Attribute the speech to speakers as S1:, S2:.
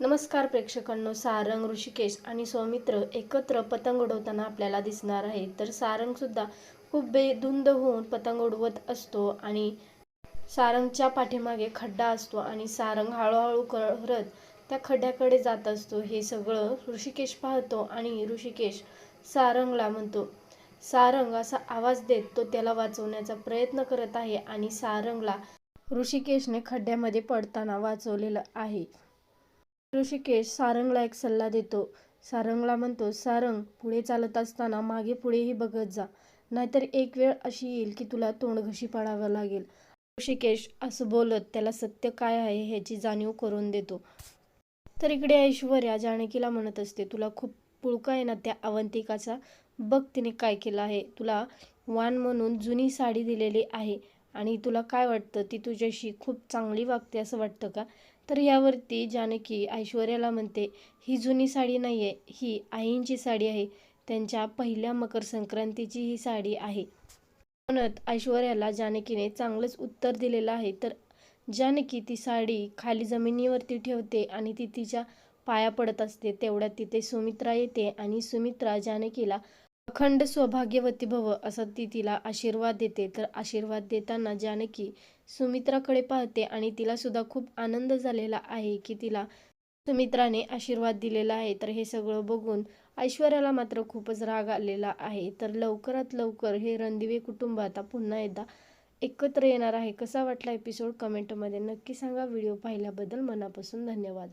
S1: नमस्कार प्रेक्षकांनो सारंग ऋषिकेश आणि सौमित्र एकत्र पतंग उडवताना आपल्याला दिसणार आहे. तर सारंगसुद्धा खूप बेधुंद होऊन पतंग उडवत असतो आणि सारंगच्या पाठीमागे खड्डा असतो आणि सारंग हळूहळू करत त्या खड्ड्याकडे जात असतो. हे सगळं ऋषिकेश पाहतो आणि ऋषिकेश सारंगला म्हणतो. सारंग असा आवाज देत तो त्याला वाचवण्याचा प्रयत्न करत आहे आणि सारंगला ऋषिकेशने खड्ड्यामध्ये पडताना वाचवलेलं आहे. ऋषिकेश सारंगला एक सल्ला देतो. सारंगला म्हणतो सारंग पुढे चालत असताना मागे पुढेही बघत जा. नाहीतर एक वेळ अशी येईल की तुला तोंडघशी पाडावं लागेल. ऋषिकेश असं बोलत त्याला सत्य काय आहे ह्याची जाणीव करून देतो. तर इकडे ऐश्वर्या जानकीला म्हणत असते तुला खूप पुळका आहे ना त्या अवंतिकाचा? बघ तिने काय केलं आहे. तुला वान म्हणून जुनी साडी दिलेली आहे आणि तुला काय वाटतं? ती तुझ्याशी खूप चांगली वागते असं वाटतं का? तर यावरती जानकी ऐश्वर्याला म्हणते ही जुनी साडी नाही आहे ही आईंची साडी आहे. त्यांच्या पहिल्या मकर संक्रांतीची ही साडी आहे. म्हणत ऐश्वर्याला जानकीने चांगलंच उत्तर दिलेलं आहे. तर जानकी ती साडी खाली जमिनीवरती ठेवते आणि ती तिच्या पाया पडत असते. तेवढ्यात तिथे सुमित्रा येते आणि सुमित्रा जानकीला अखंड सौभाग्यवती भव असं ती तिला आशीर्वाद देते. तर आशीर्वाद देताना जानकी सुमित्राकडे पाहते आणि तिला सुद्धा खूप आनंद झालेला आहे की तिला सुमित्राने आशीर्वाद दिलेला आहे. तर हे सगळं बघून ऐश्वर्याला मात्र खूपच राग आलेला आहे. तर लवकरात लवकर हे रणदिवे कुटुंब आता पुन्हा एकदा एकत्र येणार आहे. कसा वाटला एपिसोड कमेंटमध्ये नक्की सांगा. व्हिडिओ पाहिल्याबद्दल मनापासून धन्यवाद.